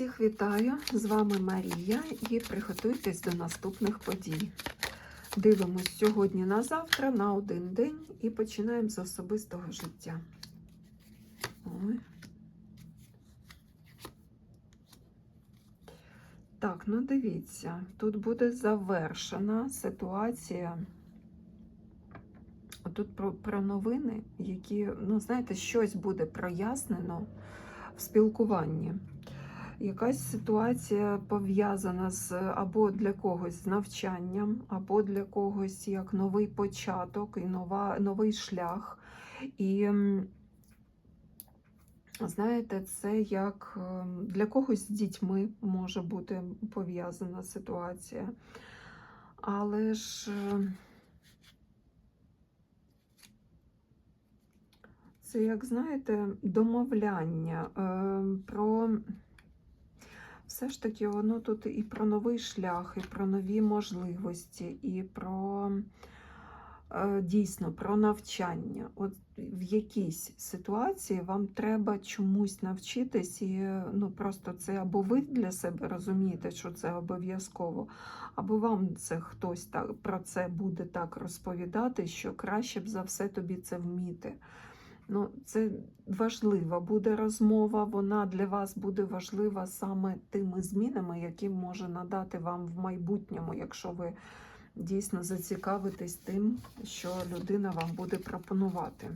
Всіх вітаю! З вами Марія і приготуйтесь до наступних подій. Дивимось сьогодні на завтра, на один день і починаємо з особистого життя. Ой. Так, ну дивіться, тут буде завершена ситуація. Тут про, про новини, які, ну, знаєте, щось буде прояснено в спілкуванні. Якась ситуація пов'язана з або для когось з навчанням, або для когось як новий початок і нова, новий шлях. І знаєте, це як е, для когось з дітьми може бути пов'язана ситуація. Але ж. е, Це, як знаєте, домовляння е, про все ж таки воно тут і про новий шлях, і про нові можливості, і про е, дійсно про навчання. От в якійсь ситуації вам треба чомусь навчитись, і ну просто це або ви для себе розумієте, що це обов'язково, або вам це хтось так про це буде так розповідати, що краще б за все тобі це вміти. Ну, це важлива буде розмова, вона для вас буде важлива саме тими змінами, які може надати вам в майбутньому, якщо ви дійсно зацікавитесь тим, що людина вам буде пропонувати.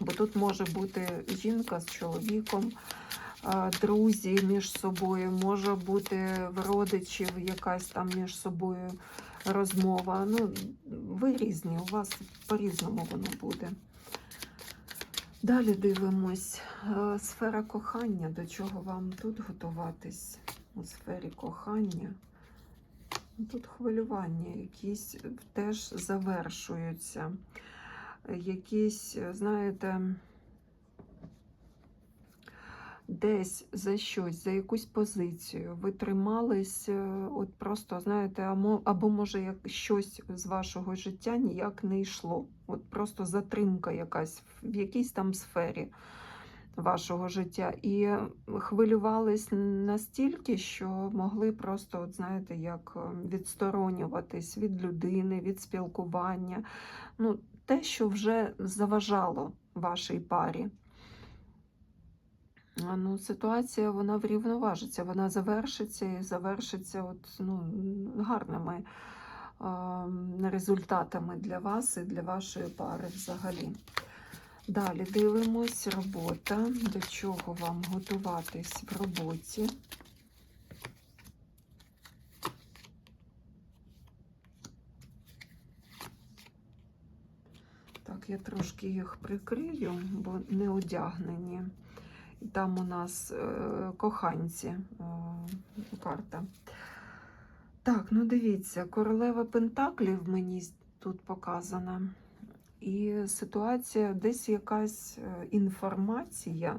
Бо тут може бути жінка з чоловіком, друзі між собою, може бути в родичів якась там між собою розмова. Ну, ви різні, у вас по-різному воно буде. Далі дивимось. Е, Сфера кохання, до чого вам тут готуватись у сфері кохання. Тут хвилювання якісь теж завершуються. Якісь, знаєте, десь за щось, за якусь позицію. Ви тримались, е, от просто, знаєте, або, або може як щось з вашого життя ніяк не йшло. От просто затримка якась в якійсь там сфері вашого життя. І хвилювались настільки, що могли просто, от знаєте, як е, відсторонюватись від людини, від спілкування. Ну, те, що вже заважало вашій парі. Ну, ситуація вона врівноважиться, вона завершиться і завершиться от, ну, гарними а, результатами для вас і для вашої пари взагалі. Далі дивимось робота, до чого вам готуватись в роботі. Так, я трошки їх прикрию, бо не одягнені. Там у нас е, коханці е, карта. Так, ну дивіться, королева Пентаклів мені тут показана. І ситуація, десь якась е, інформація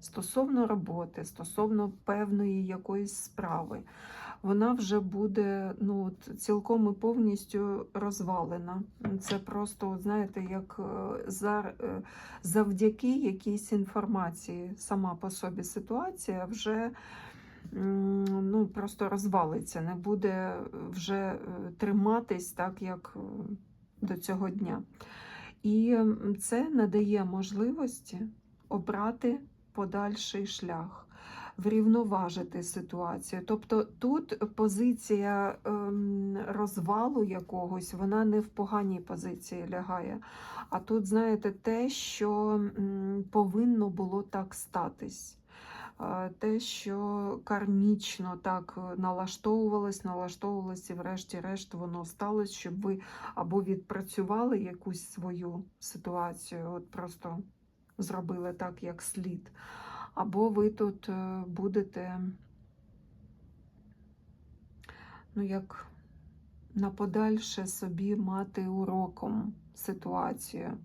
стосовно роботи, стосовно певної якоїсь справи, вона вже буде ну, цілком і повністю розвалена. Це просто, знаєте, як е, е, завдяки якійсь інформації сама по собі ситуація вже ну, просто розвалиться, не буде вже е, триматись так, як до цього дня. І це надає можливості обрати подальший шлях, врівноважити ситуацію. Тобто тут позиція ем, розвалу якогось, вона не в поганій позиції лягає. А тут, знаєте, те, що повинно було так статись. Е, Те, що кармічно так налаштовувалось, налаштовувалось, і врешті-решт воно сталося, щоб ви або відпрацювали якусь свою ситуацію, от просто зробили так, як слід, або ви тут е, будете, ну, як на подальше собі мати уроком ситуацію,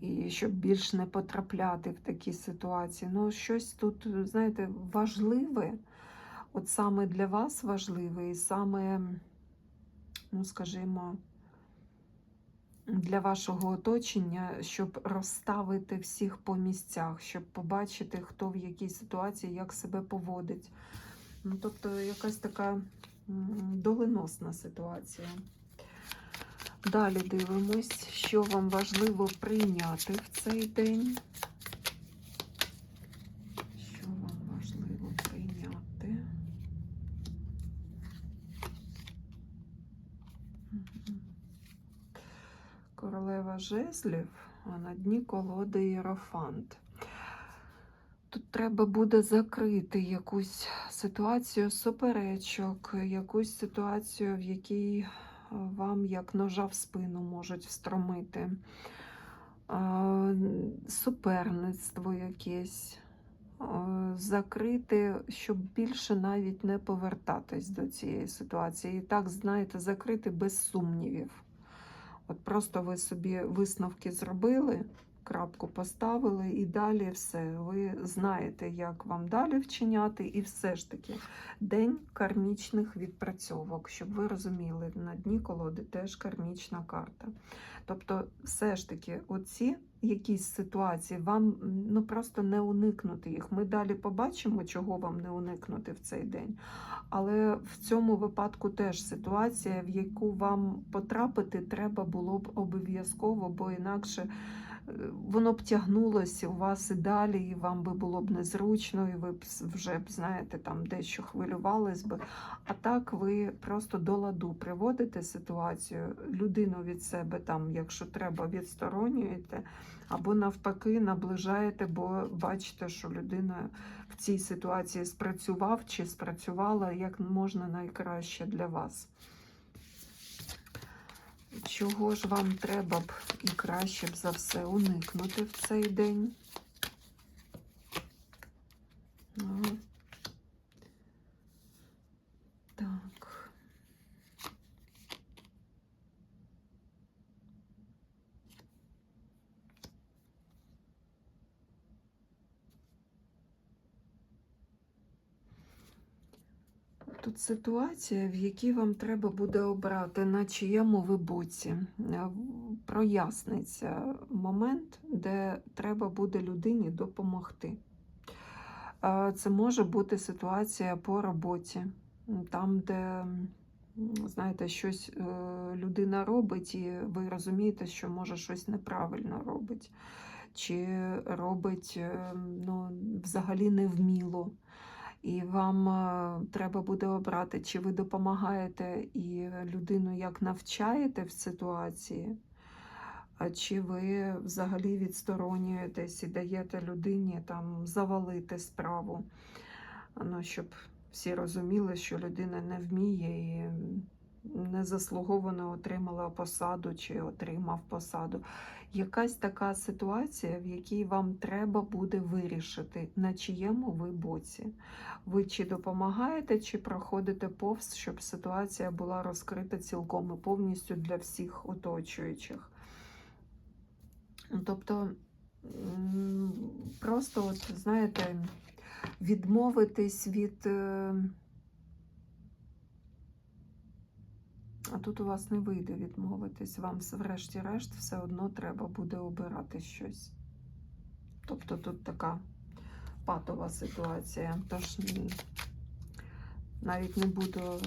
і щоб більш не потрапляти в такі ситуації. Ну, щось тут, знаєте, важливе, от саме для вас важливе, і саме, ну, скажімо, для вашого оточення, щоб розставити всіх по місцях, щоб побачити, хто в якій ситуації як себе поводить. Ну, тобто якась така доленосна ситуація. Далі дивимось, що вам важливо прийняти в цей день. Що вам важливо прийняти? Мгм. Королева жезлів, а на дні колоди Єрофант. Тут треба буде закрити якусь ситуацію суперечок, якусь ситуацію, в якій е, вам як ножа в спину можуть встромити. Е, Суперництво якесь. Е, Закрити, щоб більше навіть не повертатись до цієї ситуації. І так, знаєте, закрити без сумнівів. От просто ви собі висновки зробили, крапку поставили, і далі все. Ви знаєте, як вам далі вчиняти, і все ж таки день кармічних відпрацьовок, щоб ви розуміли, на дні колоди теж кармічна карта. Тобто, все ж таки, оці якісь ситуації, вам ну просто не уникнути їх. Ми далі побачимо, чого вам не уникнути в цей день. Але в цьому випадку теж ситуація, в яку вам потрапити треба було б обов'язково, бо інакше воно б тягнулося у вас і далі, і вам би було б незручно, і ви б вже б, знаєте, там дещо хвилювались би. А так ви просто до ладу приводите ситуацію, людину від себе там, якщо треба, відсторонюєте, або навпаки наближаєте, бо бачите, що людина в цій ситуації спрацював чи спрацювала як можна найкраще для вас. Чого ж вам треба б і краще б за все уникнути в цей день? Ага. Так. Тут ситуація, в якій вам треба буде обрати, на чиєму ви боці. Е, Проясниться момент, де треба буде людині допомогти. Е, Це може бути ситуація по роботі, там, де, знаєте, щось е, людина робить, і ви розумієте, що може щось неправильно робить, чи робить ну, взагалі невміло. І вам е, треба буде обрати, чи ви допомагаєте і людину як навчаєте в ситуації, чи ви взагалі відсторонюєтесь і даєте людині там завалити справу, ну, щоб всі розуміли, що людина не вміє і незаслуговано отримала посаду чи отримав посаду. Якась така ситуація, в якій вам треба буде вирішити, на чиєму ви боці. Ви чи допомагаєте, чи проходите повз, щоб ситуація була розкрита цілком і повністю для всіх оточуючих. Тобто, просто, от, знаєте, відмовитись від. е, А тут у вас не вийде відмовитись. Вам, врешті-решт, все одно треба буде обирати щось. Тобто тут така патова ситуація. Тож навіть не буду е,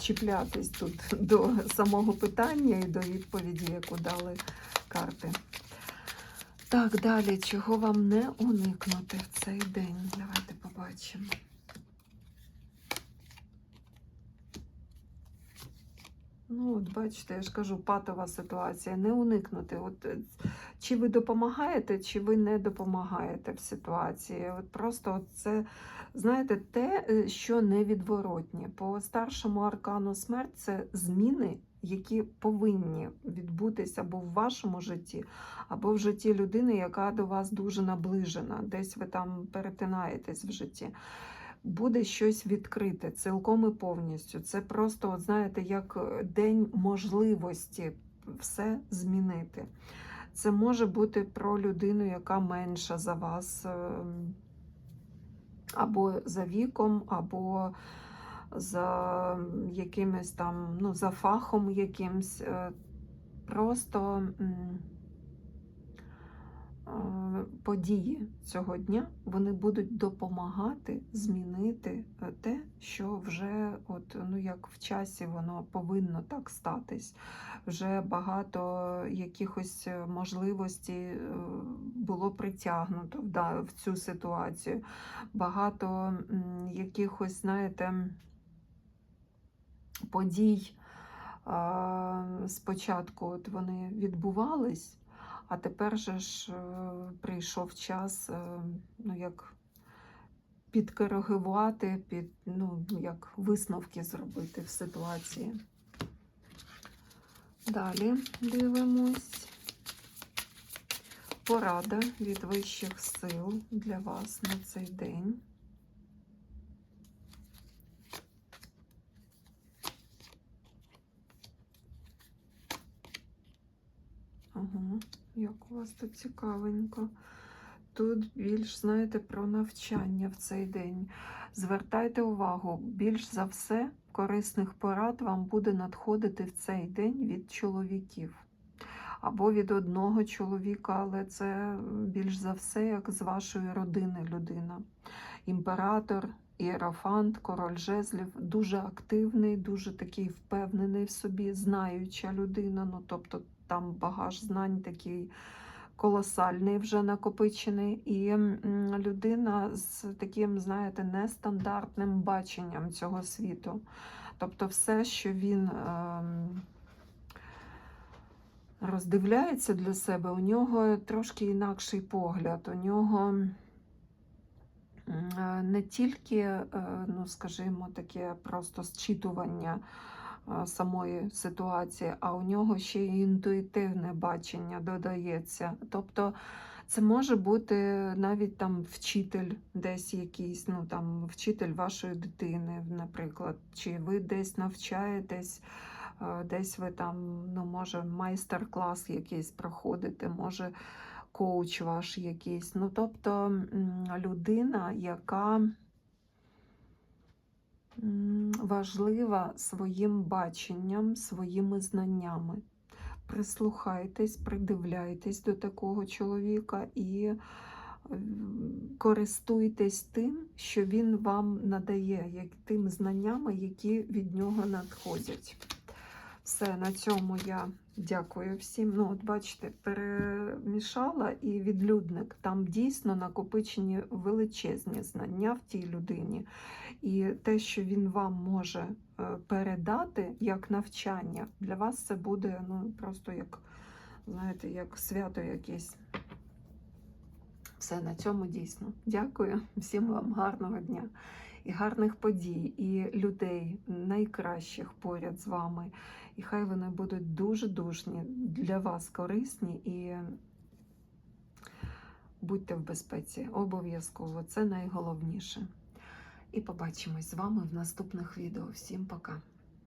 чіплятись тут до самого питання і до відповіді, яку дали карти. Так, далі, чого вам не уникнути в цей день? Давайте побачимо. Ну, от бачите, я ж кажу, патова ситуація, не уникнути. От, е, чи ви допомагаєте, чи ви не допомагаєте в ситуації. От просто це, знаєте, те, е, що невідворотнє. По старшому аркану смерть це зміни, які повинні відбутися або в вашому житті, або в житті людини, яка до вас дуже наближена. Десь ви там перетинаєтесь в житті. Буде щось відкрите цілком і повністю. Це просто, от знаєте, як е, день можливості все змінити. Це може бути про людину, яка менша за вас, ем, або за віком, або за якимось там, ну, за фахом якимсь. Е, просто події цього дня вони будуть допомагати змінити е, те, що вже от, ну, як в часі воно повинно так статись. Вже багато якихось е, можливостей е, було притягнуто да- в цю ситуацію. Багато якихось, знаєте, подій спочатку от вони відбувались, а тепер же ж е, прийшов час, е, ну як підкоригувати, під, ну, як висновки зробити в ситуації. Далі дивимось. Порада від вищих сил для вас на цей день. Ага, як у вас тут цікавенько. Тут більш, знаєте, про навчання в цей день. Звертайте увагу, більш за все, корисних порад вам буде надходити в цей день від чоловіків. Або від одного чоловіка, але це більш за все, як з вашої родини людина. Імператор, іерофант, король жезлів дуже активний, дуже такий впевнений в собі, знаюча людина. Ну, тобто там багаж знань такий колосальний вже накопичений, і людина з таким, знаєте, нестандартним баченням цього світу. Тобто, все, що він ем, роздивляється для себе, у нього трошки інакший погляд. У нього е, не тільки, е, ну скажімо, таке просто зчитування самої ситуації, а у нього ще й інтуїтивне бачення додається. Тобто це може бути навіть там вчитель десь якийсь, ну там вчитель вашої дитини, наприклад, чи ви десь навчаєтесь. Десь ви там, ну, може, майстер-клас якийсь проходите, може, коуч ваш якийсь. Ну, тобто людина, яка важлива своїм баченням, своїми знаннями. Прислухайтесь, придивляйтесь до такого чоловіка і користуйтесь тим, що він вам надає, як тим знаннями, які від нього надходять. Все, на цьому я дякую всім. Ну, от бачите, перемішала і відлюдник. Там дійсно накопичені величезні знання в тій людині. І те, що він вам може е, передати як навчання, для вас це буде ну, просто як, знаєте, як свято якесь. Все на цьому дійсно. Дякую. Всім вам гарного дня і гарних подій, і людей найкращих поряд з вами. І хай вони будуть дуже душні для вас корисні і будьте в безпеці. Обов'язково це найголовніше. І побачимось з вами в наступних відео. Всім пока!